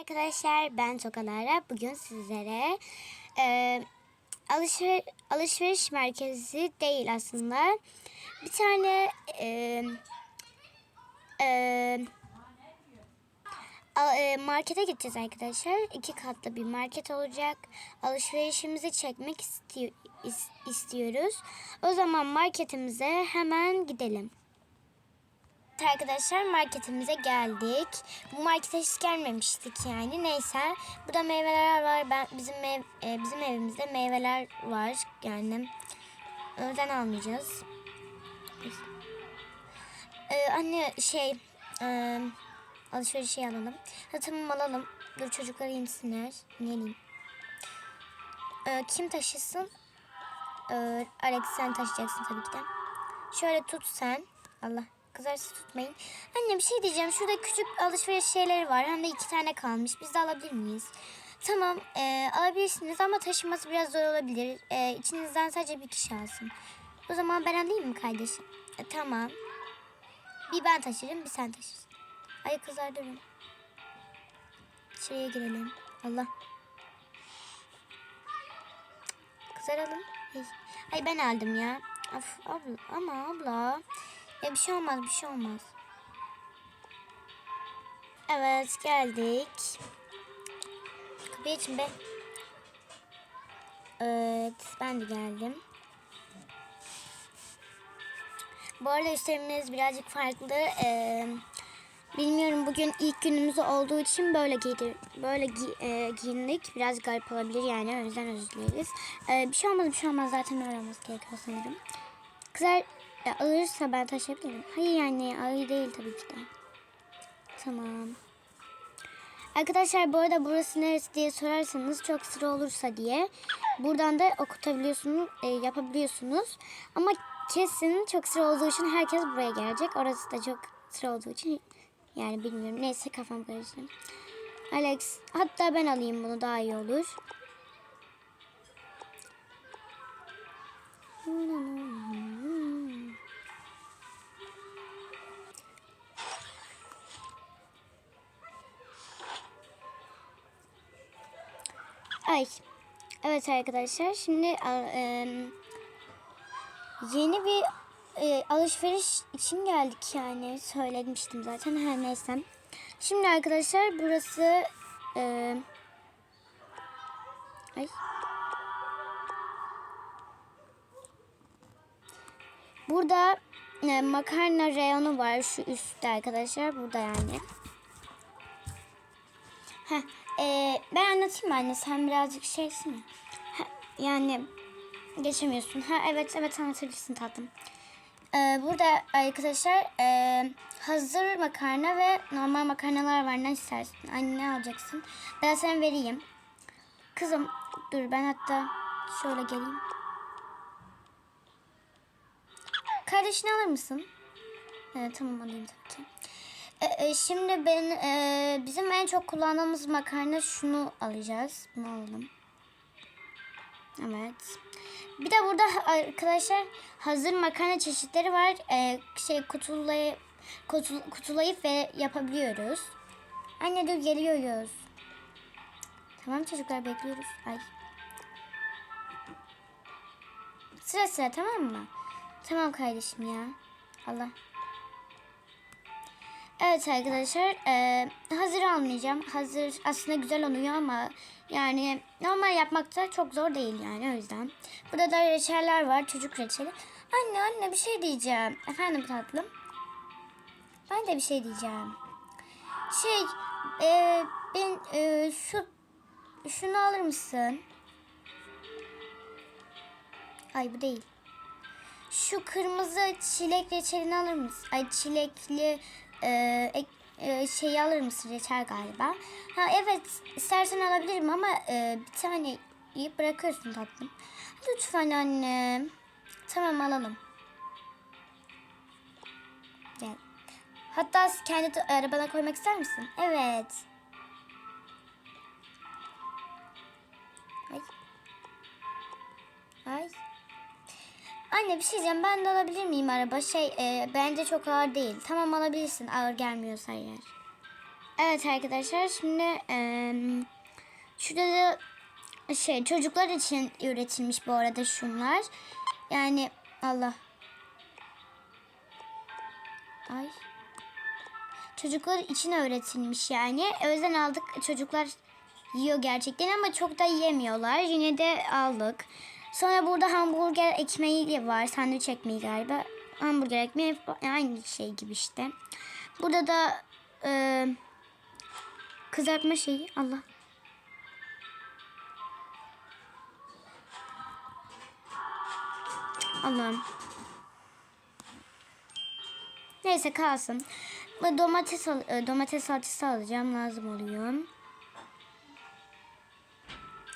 Arkadaşlar ben Tokalara. Bugün sizlere e, alışver alışveriş merkezi değil aslında. Bir tane e, e, a- e, markete gideceğiz arkadaşlar. İki katlı bir market olacak. Alışverişimizi çekmek istiyor, is- istiyoruz. O zaman marketimize hemen gidelim. Evet Arkadaşlar marketimize geldik. Bu markete hiç gelmemiştik yani. Neyse. Burada meyveler var. Ben bizim ev, e, bizim evimizde meyveler var yani. O yüzden almayacağız. Ee, anne şey e, alışveriş şey alalım. Ha, tamam alalım. Dur çocuklar insinler. İnelim. Ee, kim taşısın? Ee, Alex sen taşıyacaksın tabii ki de. Şöyle tut sen. Allah kızarsız tutmayın. Anne bir şey diyeceğim. Şurada küçük alışveriş şeyleri var. Hem de iki tane kalmış. Biz de alabilir miyiz? Tamam e, alabilirsiniz ama taşıması biraz zor olabilir. E, içinizden sadece bir kişi alsın. O zaman ben alayım mı kardeşim? E, tamam. Bir ben taşırım bir sen taşırsın. Ay kızlar durun. Şuraya girelim. Allah. Ay, ay ben aldım ya. Of, abla, ama abla. Ya bir şey olmaz bir şey olmaz. Evet geldik. Kapıyı açın be. Evet ben de geldim. Bu arada üstlerimiz birazcık farklı. Ee, bilmiyorum bugün ilk günümüz olduğu için böyle giydir, böyle gi, e, giyindik. Biraz garip olabilir yani o yüzden özür dileriz. Ee, bir şey olmaz bir şey olmaz zaten öyle olması gerekiyor sanırım. Kızlar e, ağırsa ben taşıyabilirim. Hayır yani ağır değil tabii ki de. Tamam. Arkadaşlar bu arada burası neresi diye sorarsanız çok sıra olursa diye buradan da okutabiliyorsunuz, e, yapabiliyorsunuz. Ama kesin çok sıra olduğu için herkes buraya gelecek. Orası da çok sıra olduğu için yani bilmiyorum. Neyse kafam karıştı. Alex hatta ben alayım bunu daha iyi olur. Ay. Evet arkadaşlar şimdi em, yeni bir e, alışveriş için geldik yani söylemiştim zaten her neyse. Şimdi arkadaşlar burası e, ay Burada e, makarna reyonu var şu üstte arkadaşlar burada yani. Heh, e, ben anlatayım anne sen birazcık şeysin. Heh, yani geçemiyorsun. Ha evet evet anlatabilirsin tatlım. E, burada arkadaşlar e, hazır makarna ve normal makarnalar var. Ne istersin? Anne ne alacaksın? Ben sana vereyim. Kızım dur ben hatta şöyle geleyim. Kardeşini alır mısın? Evet tamam alayım E, e, şimdi ben e, bizim en çok kullandığımız makarna şunu alacağız. Bunu alalım. Evet. Bir de burada arkadaşlar hazır makarna çeşitleri var. Şey kutulayıp kutu, kutulayıp ve yapabiliyoruz. Anne dur geliyoruz. Tamam çocuklar bekliyoruz. Ay. Sıra sıra tamam mı? Tamam kardeşim ya. Allah. Evet arkadaşlar e, hazır almayacağım. Hazır aslında güzel oluyor ama yani normal yapmakta çok zor değil yani o yüzden. Burada da reçeller var çocuk reçeli. Anne anne bir şey diyeceğim. Efendim tatlım. Ben de bir şey diyeceğim. Şey e, ben e, şu şunu alır mısın? Ay bu değil. Şu kırmızı çilek reçelini alır mısın? Ay çilekli e, e, şeyi alır mısın? Reçel galiba. Ha evet istersen alabilirim ama e, bir tane yiyip bırakırsın tatlım. Lütfen annem. Tamam alalım. Gel. Hatta kendi arabana koymak ister misin? Evet. Ay. Ay. Anne bir şey diyeceğim. Ben de alabilir miyim araba? Şey e, bence çok ağır değil. Tamam alabilirsin ağır gelmiyorsa eğer. Evet arkadaşlar şimdi eee şurada da şey çocuklar için üretilmiş bu arada şunlar. Yani Allah. Ay. Çocuklar için öğretilmiş yani. O yüzden aldık. Çocuklar yiyor gerçekten ama çok da yiyemiyorlar. Yine de aldık. Sonra burada hamburger ekmeği var. Sandviç ekmeği galiba. Hamburger ekmeği aynı şey gibi işte. Burada da e, kızartma şeyi. Allah. Allah'ım. Neyse kalsın. Bu domates e, domates salçası alacağım lazım oluyor.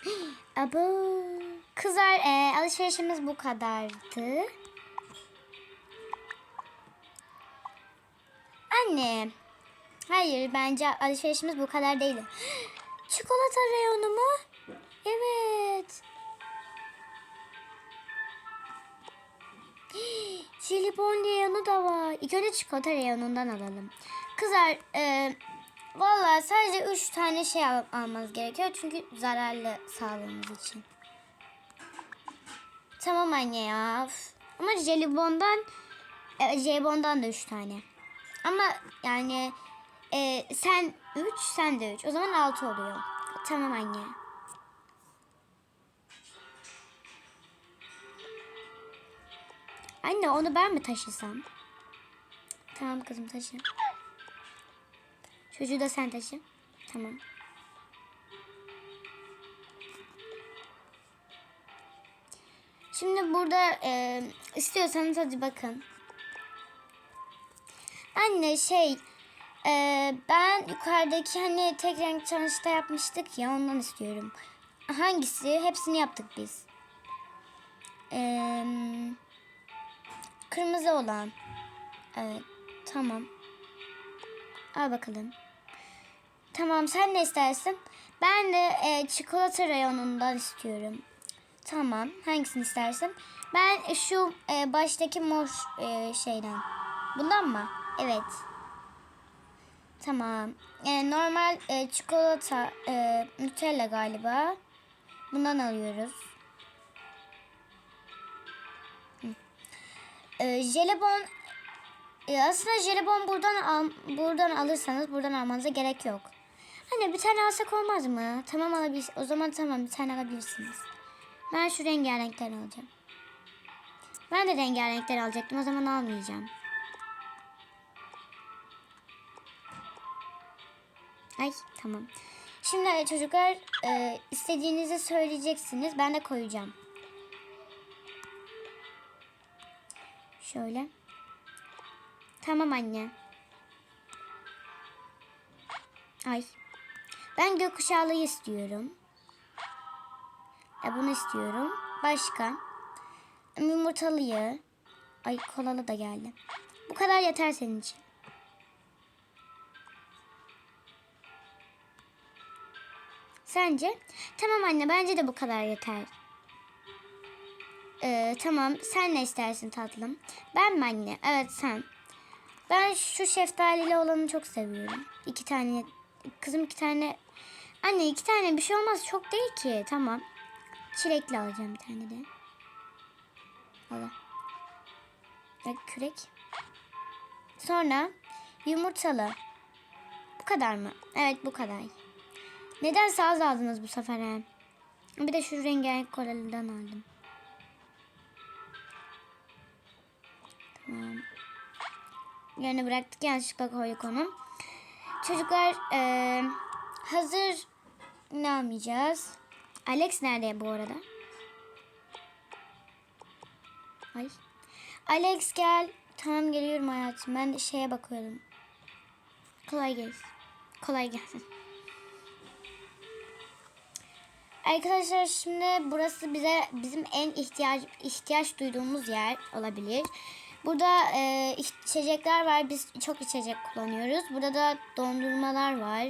Abo. Kızlar e, alışverişimiz bu kadardı. Anne. Hayır bence alışverişimiz bu kadar değil. Çikolata reyonu mu? Evet. Jelibon reyonu da var. İlk önce çikolata reyonundan alalım. Kızlar e, valla sadece 3 tane şey al- almanız gerekiyor. Çünkü zararlı sağlığımız için. Tamam anne ya. Ama jelibondan e, jelibondan da 3 tane. Ama yani e, sen 3 sen de 3. O zaman 6 oluyor. Tamam anne. Anne onu ben mi taşısam? Tamam kızım taşı. Çocuğu da sen taşı. Tamam. Şimdi burada e, istiyorsanız hadi bakın. Anne şey e, ben yukarıdaki hani tek renk çalışta yapmıştık ya ondan istiyorum. Hangisi? Hepsini yaptık biz. Eee... Kırmızı olan. Evet. Tamam. Al bakalım. Tamam sen ne istersin? Ben de e, çikolata reyonundan istiyorum. Tamam. Hangisini istersin? Ben şu e, baştaki mor e, şeyden. Bundan mı? Evet. Tamam. E, normal e, çikolata e, Nutella galiba. Bundan alıyoruz. Ee, jelibon e, aslında jelibon buradan al, buradan alırsanız buradan almanıza gerek yok. Hani bir tane alsak olmaz mı? Tamam alabilir. O zaman tamam bir tane alabilirsiniz. Ben şu rengarenkleri alacağım. Ben de rengarenkler alacaktım. O zaman almayacağım. Ay tamam. Şimdi çocuklar e, istediğinizi söyleyeceksiniz. Ben de koyacağım. Şöyle. Tamam anne. Ay. Ben gökkuşağlıyı istiyorum. E bunu istiyorum. Başka. Yumurtalıyı. Ay kolalı da geldi. Bu kadar yeter senin için. Sence? Tamam anne bence de bu kadar yeter. Ee, tamam. Sen ne istersin tatlım? Ben mi anne? Evet sen. Ben şu şeftalili olanı çok seviyorum. İki tane. Kızım iki tane. Anne iki tane bir şey olmaz. Çok değil ki. Tamam. Çilekli alacağım bir tane de. Allah. Ve kürek. Sonra yumurtalı. Bu kadar mı? Evet bu kadar. Neden az aldınız bu sefer? Bir de şu rengarenk koraliden aldım. Tamam. Yerine bıraktık yanlışlıkla koyduk onu. Çocuklar eee, hazır ne almayacağız? Alex nerede bu arada? Ay. Alex gel. Tamam geliyorum hayatım. Ben de şeye bakıyordum. Kolay gelsin. Kolay gelsin. Arkadaşlar şimdi burası bize bizim en ihtiyaç ihtiyaç duyduğumuz yer olabilir. Burada e, içecekler var. Biz çok içecek kullanıyoruz. Burada da dondurmalar var.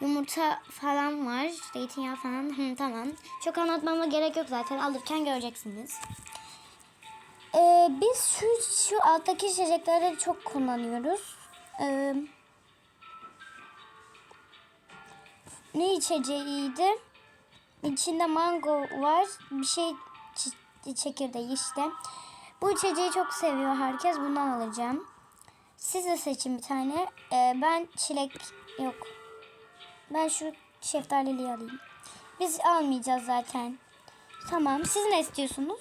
Yumurta falan var. Zeytinyağı falan. Hı, tamam. Çok anlatmama gerek yok zaten. Alırken göreceksiniz. E, biz şu, şu alttaki içecekleri çok kullanıyoruz. E, ne içeceğiydi? İçinde mango var. Bir şey çekirdeği işte. Bu içeceği çok seviyor herkes. Bundan alacağım. Siz de seçin bir tane. Ee, ben çilek yok. Ben şu şeftaliliği alayım. Biz almayacağız zaten. Tamam. Siz ne istiyorsunuz?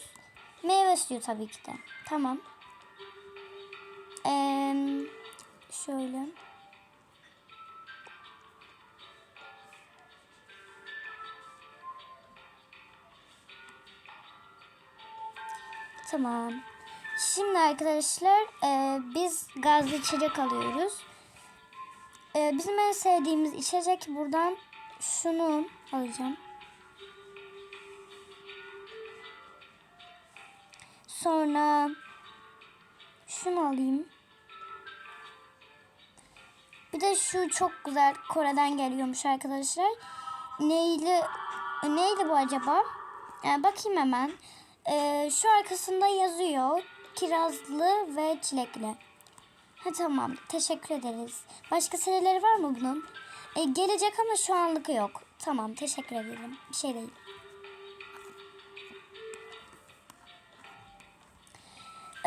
Meyve istiyor tabii ki de. Tamam. Ee, şöyle. Tamam. Şimdi arkadaşlar e, biz gazlı içecek alıyoruz. E, bizim en sevdiğimiz içecek buradan şunu alacağım. Sonra şunu alayım. Bir de şu çok güzel Kore'den geliyormuş arkadaşlar. Neyli neydi bu acaba? Ee, bakayım hemen. Ee, şu arkasında yazıyor. Kirazlı ve çilekli. Ha tamam. Teşekkür ederiz. Başka serileri var mı bunun? Ee, gelecek ama şu anlık yok. Tamam. Teşekkür ederim. Bir şey değil.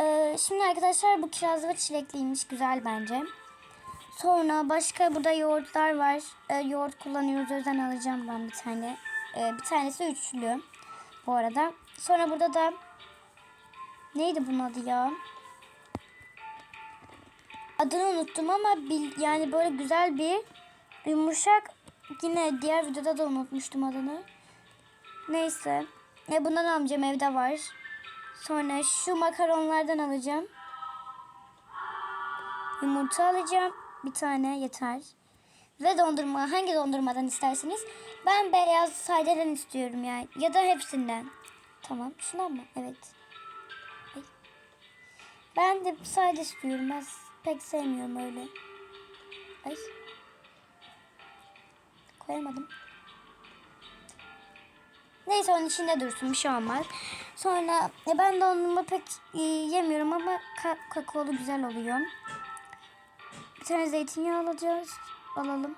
Ee, şimdi arkadaşlar bu kirazlı ve çilekliymiş. Güzel bence. Sonra başka burada yoğurtlar var. Ee, yoğurt kullanıyoruz. Yüzden alacağım ben bir tane. Ee, bir tanesi üçlü. Bu arada. Sonra burada da neydi bunun adı ya? Adını unuttum ama bil, yani böyle güzel bir yumuşak yine diğer videoda da unutmuştum adını. Neyse. E bundan almayacağım evde var. Sonra şu makaronlardan alacağım. Yumurta alacağım. Bir tane yeter. Ve dondurma. Hangi dondurmadan isterseniz. Ben beyaz sadeden istiyorum yani. Ya da hepsinden. Tamam. Şundan mı? Evet. Ben de sade istiyorum. Ben pek sevmiyorum öyle. Ay. Koyamadım. Neyse onun içinde dursun bir şey olmaz. Sonra e, ben dondurma pek e, yemiyorum ama ka- kakaolu güzel oluyor. Bir tane zeytinyağı alacağız. Alalım.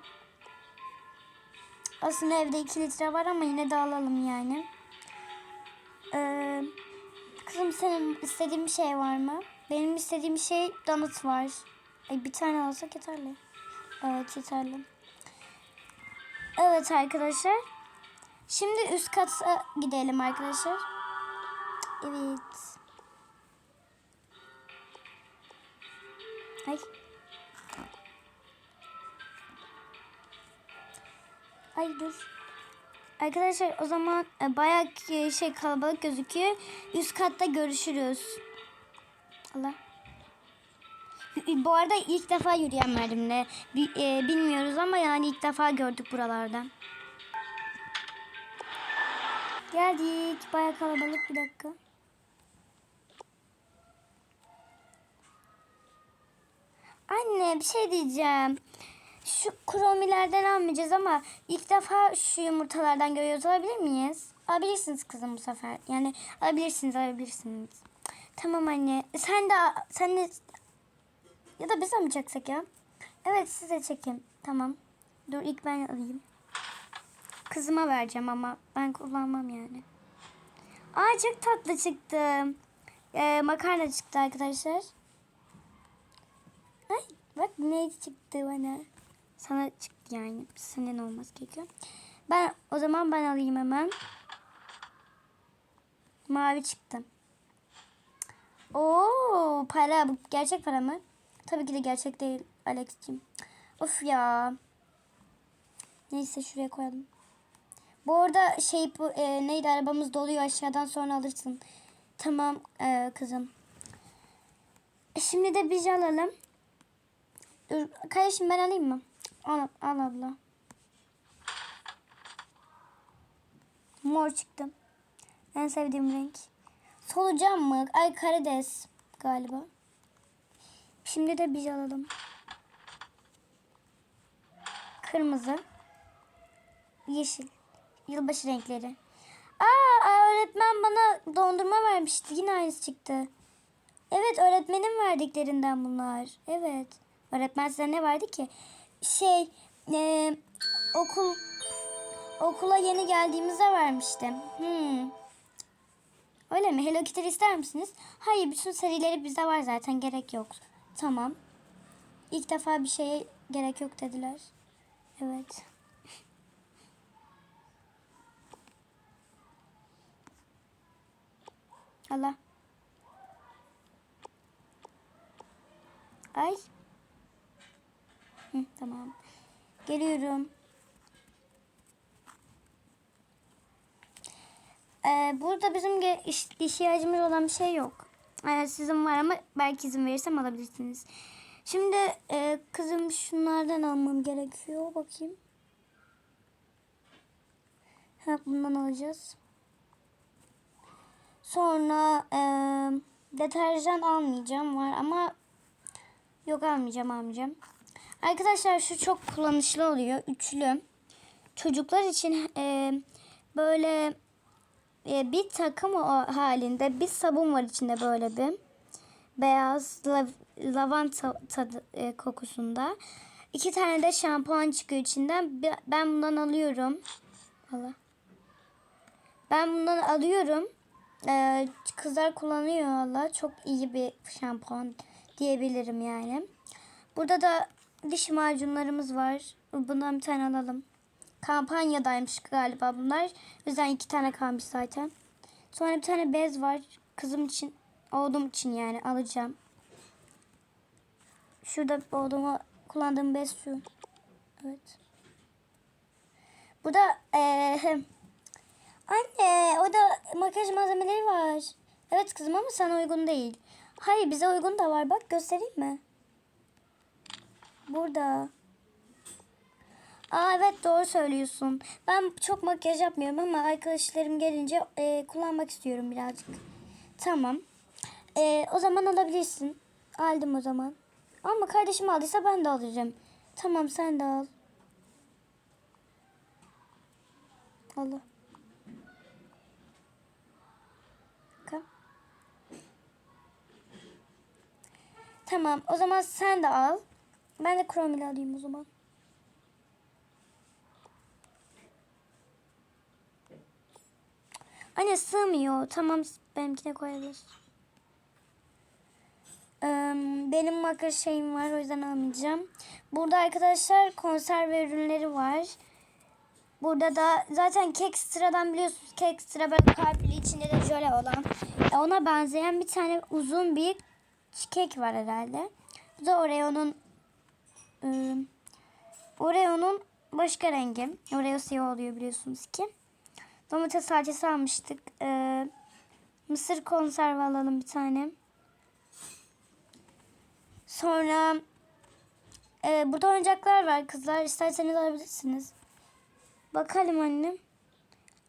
Aslında evde 2 litre var ama yine de alalım yani. Ee, kızım senin istediğin bir şey var mı? Benim istediğim şey donut var. Ay, bir tane alsak yeterli. Evet yeterli. Evet arkadaşlar. Şimdi üst kata gidelim arkadaşlar. Evet. Ay. Ay dur. Arkadaşlar o zaman e, bayağı şey kalabalık gözüküyor. Üst katta görüşürüz. Allah. Bu arada ilk defa yürüyen. Bi- e, bilmiyoruz ama yani ilk defa gördük buralardan. Geldik. Bayağı kalabalık bir dakika. Anne bir şey diyeceğim. Şu kromilerden almayacağız ama ilk defa şu yumurtalardan görüyoruz. Alabilir miyiz? Alabilirsiniz kızım bu sefer. Yani alabilirsiniz, alabilirsiniz. Tamam anne. Sen de sen de ya da biz almayacaksak ya. Evet size çekeyim. Tamam. Dur ilk ben alayım. Kızıma vereceğim ama ben kullanmam yani. Aa çok tatlı çıktı. Ee, makarna çıktı arkadaşlar. Ay bak ne çıktı bana. Sana çıktı yani. Senin olması gerekiyor. Ben o zaman ben alayım hemen. Mavi çıktı. Oo para bu gerçek para mı? Tabii ki de gerçek değil Alex'cim. Of ya. Neyse şuraya koyalım. Bu arada şey bu, e, neydi arabamız doluyor aşağıdan sonra alırsın. Tamam e, kızım. E, Şimdi de biz alalım. Dur kardeşim ben alayım mı? Al, al abla. Mor çıktı. En sevdiğim renk. Solucan mı? Ay karides galiba. Şimdi de biz alalım. Kırmızı. Yeşil. Yılbaşı renkleri. Aa öğretmen bana dondurma vermişti. Yine aynısı çıktı. Evet öğretmenin verdiklerinden bunlar. Evet. Öğretmen size ne verdi ki? Şey e, okul okula yeni geldiğimizde vermiştim. Hmm. Öyle mi? Hello Kitty ister misiniz? Hayır bütün serileri bizde var zaten gerek yok. Tamam. İlk defa bir şeye gerek yok dediler. Evet. Allah. Ay. Hı, tamam. Geliyorum. Ee, burada bizim ihtiyacımız olan bir şey yok. Ee, sizin var ama belki izin verirsem alabilirsiniz. Şimdi e, kızım şunlardan almam gerekiyor. Bakayım. Ha, bundan alacağız. Sonra e, deterjan almayacağım var ama yok almayacağım almayacağım. Arkadaşlar şu çok kullanışlı oluyor. Üçlü. Çocuklar için e, böyle e, bir takım halinde bir sabun var içinde böyle bir. Beyaz lav, lavanta tadı e, kokusunda. İki tane de şampuan çıkıyor içinden. Ben bundan alıyorum. Allah. Ben bundan alıyorum. Ee, kızlar kullanıyor valla. Çok iyi bir şampuan diyebilirim yani. Burada da diş macunlarımız var. Bundan bir tane alalım. Kampanyadaymış galiba bunlar. O yüzden iki tane kalmış zaten. Sonra bir tane bez var. Kızım için, oğlum için yani alacağım. Şurada oğluma kullandığım bez şu. Evet. Bu da eee Anne o da makyaj malzemeleri var. Evet kızım ama sana uygun değil. Hayır bize uygun da var. Bak göstereyim mi? Burada. Aa evet doğru söylüyorsun. Ben çok makyaj yapmıyorum ama arkadaşlarım gelince e, kullanmak istiyorum birazcık. Tamam. E, o zaman alabilirsin. Aldım o zaman. Ama kardeşim aldıysa ben de alacağım. Tamam sen de al. Allah. Tamam o zaman sen de al. Ben de kromili alayım o zaman. Anne sığmıyor. Tamam benimkine koyabiliriz. Ee, benim makyaj şeyim var o yüzden almayacağım. Burada arkadaşlar konserve ürünleri var. Burada da zaten kek sıradan biliyorsunuz kek sıra böyle kalpli içinde de jöle olan. E, ona benzeyen bir tane uzun bir kek var herhalde. Bu da Oreo'nun Oreo'nun başka rengi. Oreo siyah oluyor biliyorsunuz ki. Domates salçası almıştık. E, mısır konserve alalım bir tane. Sonra e, burada oyuncaklar var kızlar. İsterseniz alabilirsiniz. Bakalım annem.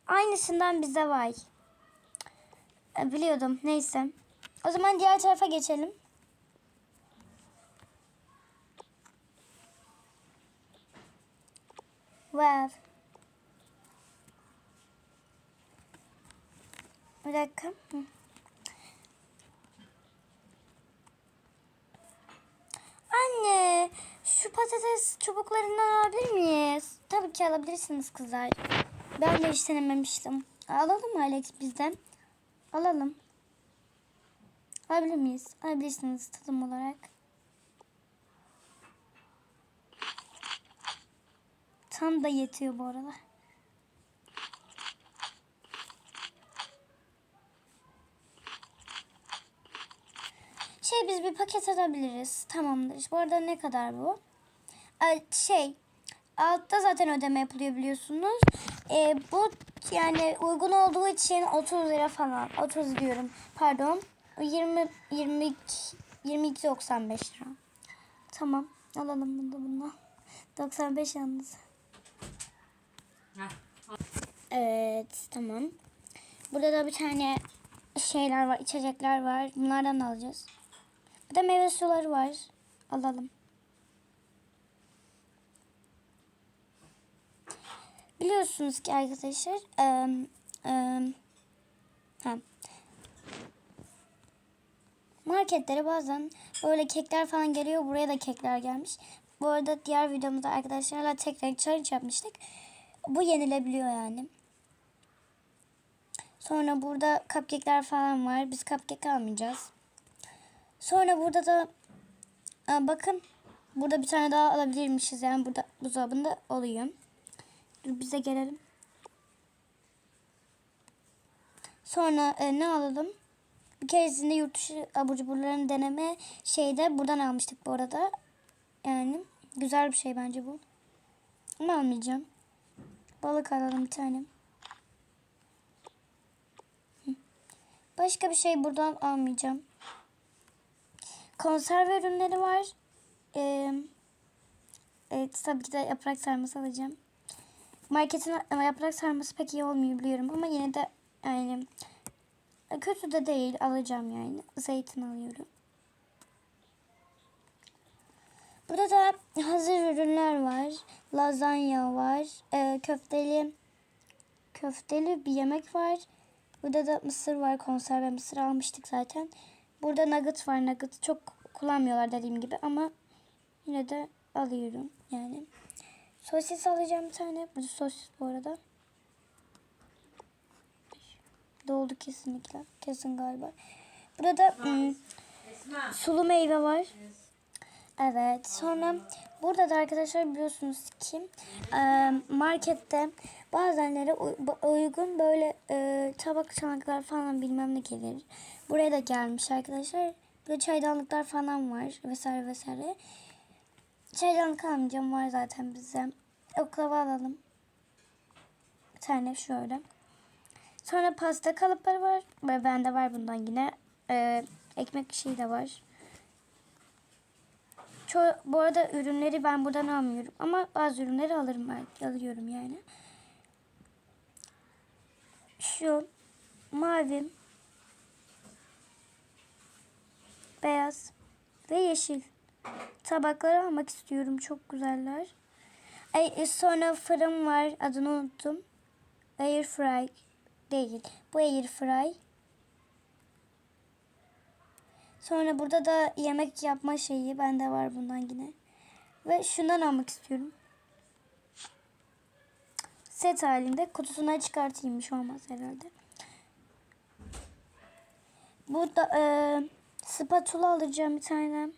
Aynısından bize var. E, biliyordum. Neyse. O zaman diğer tarafa geçelim. Wow. Bir dakika. Anne, şu patates çubuklarından alabilir miyiz? Tabii ki alabilirsiniz kızlar. Ben de hiç denememiştim. Alalım mı Alex bizden? Alalım. Alabilir miyiz? Alabilirsiniz tadım olarak. Tam da yetiyor bu arada. Biz bir paket alabiliriz. Tamamdır. Bu arada ne kadar bu? Ee, şey altta zaten ödeme yapılıyor biliyorsunuz. Ee, bu yani uygun olduğu için 30 lira falan. 30 diyorum. Pardon. 20 22 22.95 lira. Tamam. Alalım bunu da bundan. 95 yalnız. Evet tamam. Burada da bir tane şeyler var, içecekler var. Bunlardan da alacağız. Bir de meyve suları var. Alalım. Biliyorsunuz ki arkadaşlar eee, ha, marketlere bazen böyle kekler falan geliyor. Buraya da kekler gelmiş. Bu arada diğer videomuzda arkadaşlarla tek renk challenge yapmıştık. Bu yenilebiliyor yani. Sonra burada cupcake'ler falan var. Biz cupcake almayacağız. Sonra burada da Aa, bakın burada bir tane daha alabilirmişiz. Yani burada buzdolabında oluyor. Dur bize gelelim. Sonra e, ne alalım? Bir keresinde yurt dışı abur cuburlarını deneme şeyde buradan almıştık bu arada. Yani güzel bir şey bence bu. Ama almayacağım. Balık alalım bir tane. Başka bir şey buradan almayacağım. Konserve ürünleri var. Ee, evet tabii ki de yaprak sarması alacağım. Marketin ama yaprak sarması pek iyi olmuyor biliyorum ama yine de yani kötü de değil alacağım yani. Zeytin alıyorum. Burada da hazır ürünler var. Lazanya var. Ee, köfteli köfteli bir yemek var. Burada da mısır var. Konserve mısır almıştık zaten. Burada nugget var. Nugget çok kullanmıyorlar dediğim gibi ama yine de alıyorum yani. Sosis alacağım bir tane. Bu sosis bu arada. Doldu kesinlikle. Kesin galiba. Burada ım, sulu meyve var. Evet. Sonra burada da arkadaşlar biliyorsunuz ki e, markette bazenlere uygun böyle e, tabak çanaklar falan bilmem ne gelir. Buraya da gelmiş arkadaşlar. Burada çaydanlıklar falan var vesaire vesaire. Çaydanlık almayacağım var zaten bize. Oklava alalım. Bir tane şöyle. Sonra pasta kalıpları var. Bende var bundan yine. E, ekmek şeyi de var. Ço bu arada ürünleri ben buradan almıyorum ama bazı ürünleri alırım belki alıyorum yani. Şu mavi, beyaz ve yeşil tabakları almak istiyorum. Çok güzeller. Ay, e, sonra fırın var. Adını unuttum. Air fry değil. Bu air fry. Sonra burada da yemek yapma şeyi bende var bundan yine. Ve şundan almak istiyorum. Set halinde kutusuna çıkartayım bir şey olmaz herhalde. Burada e, spatula alacağım bir tane.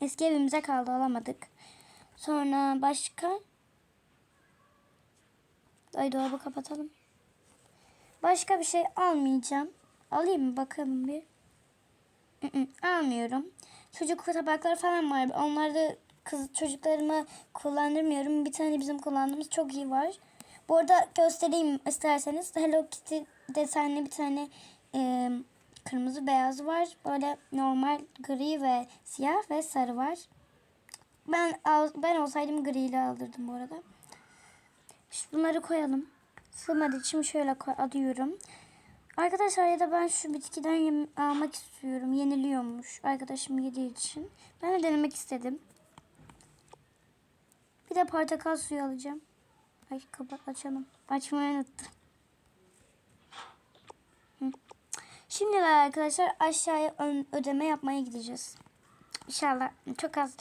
Eski evimize kaldı alamadık. Sonra başka Ay dolabı kapatalım. Başka bir şey almayacağım. Alayım mı bakalım bir. Almıyorum. Çocuk tabakları falan var. Onları kız çocuklarıma kullandırmıyorum. Bir tane bizim kullandığımız çok iyi var. Bu arada göstereyim isterseniz. Hello Kitty desenli bir tane e, kırmızı beyazı var. Böyle normal gri ve siyah ve sarı var. Ben ben olsaydım griyle alırdım bu arada. Bunları koyalım. Sığmadığı için şöyle koy, alıyorum. Arkadaşlar ya da ben şu bitkiden almak istiyorum. Yeniliyormuş. Arkadaşım yediği için. Ben de denemek istedim. Bir de portakal suyu alacağım. Ay kapat açalım. Açmayı unuttum. Şimdi arkadaşlar aşağıya ödeme yapmaya gideceğiz. İnşallah çok az.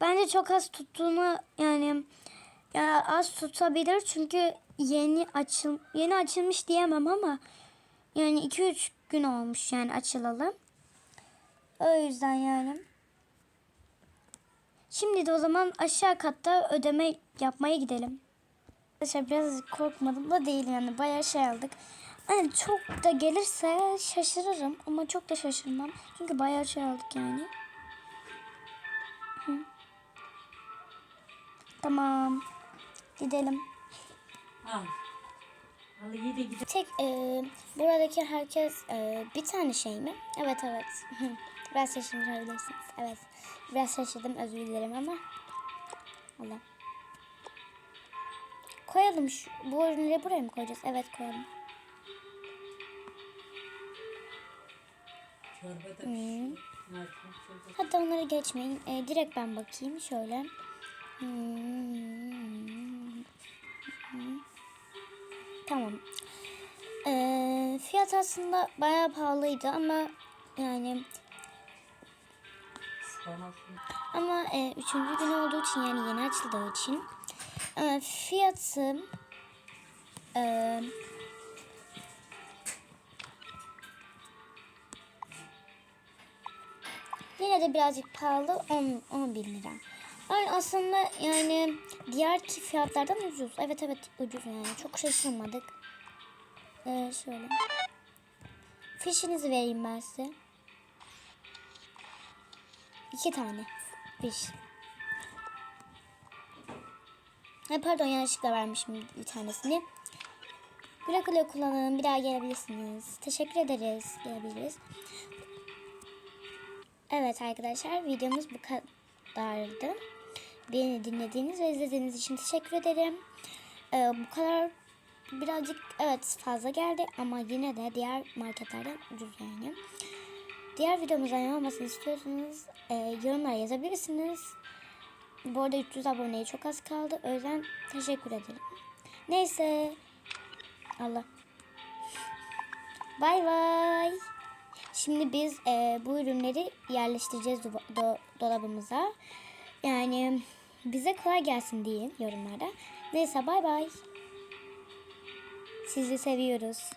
Bence çok az tuttuğunu yani ya az tutabilir çünkü yeni açıl yeni açılmış diyemem ama yani 2-3 gün olmuş yani açılalı. O yüzden yani. Şimdi de o zaman aşağı katta ödeme yapmaya gidelim. Arkadaşlar biraz korkmadım da değil yani bayağı şey aldık. Yani çok da gelirse şaşırırım ama çok da şaşırmam. Çünkü bayağı şey aldık yani. Tamam. Gidelim. Al. Tek e, buradaki herkes e, bir tane şey mi? Evet evet. Biraz şaşırabilirsiniz. Evet. Biraz şaşırdım özür dilerim ama. Allah. Koyalım şu, bu ürünleri buraya mı koyacağız? Evet koyalım. Hmm. Hatta onları geçmeyin. E, direkt ben bakayım şöyle. Hmm. Tamam. E, fiyat aslında bayağı pahalıydı ama yani ama e, üçüncü gün olduğu için yani yeni açıldığı için e, fiyatı Ee, yine de birazcık pahalı 10, 11 lira. Yani aslında yani diğer fiyatlardan ucuz. Evet evet ucuz yani. Çok şaşırmadık. Ee, şöyle. Fişinizi vereyim ben size. İki tane fiş. Ha, pardon yanlışlıkla vermişim bir tanesini. Güle güle kullanın. Bir daha gelebilirsiniz. Teşekkür ederiz. Gelebiliriz. Evet arkadaşlar videomuz bu kadardı. Beni dinlediğiniz ve izlediğiniz için teşekkür ederim. Ee, bu kadar birazcık evet fazla geldi ama yine de diğer marketlerden ucuz yani. Diğer videomuzdan ne olmasını istiyorsanız e, yorumlara yazabilirsiniz. Bu arada 300 aboneye çok az kaldı. O yüzden teşekkür ederim. Neyse. Allah. Bay bay. Şimdi biz e, bu ürünleri yerleştireceğiz do- do- dolabımıza. Yani bize kolay gelsin deyin yorumlarda. Neyse bay bay. Sizi seviyoruz.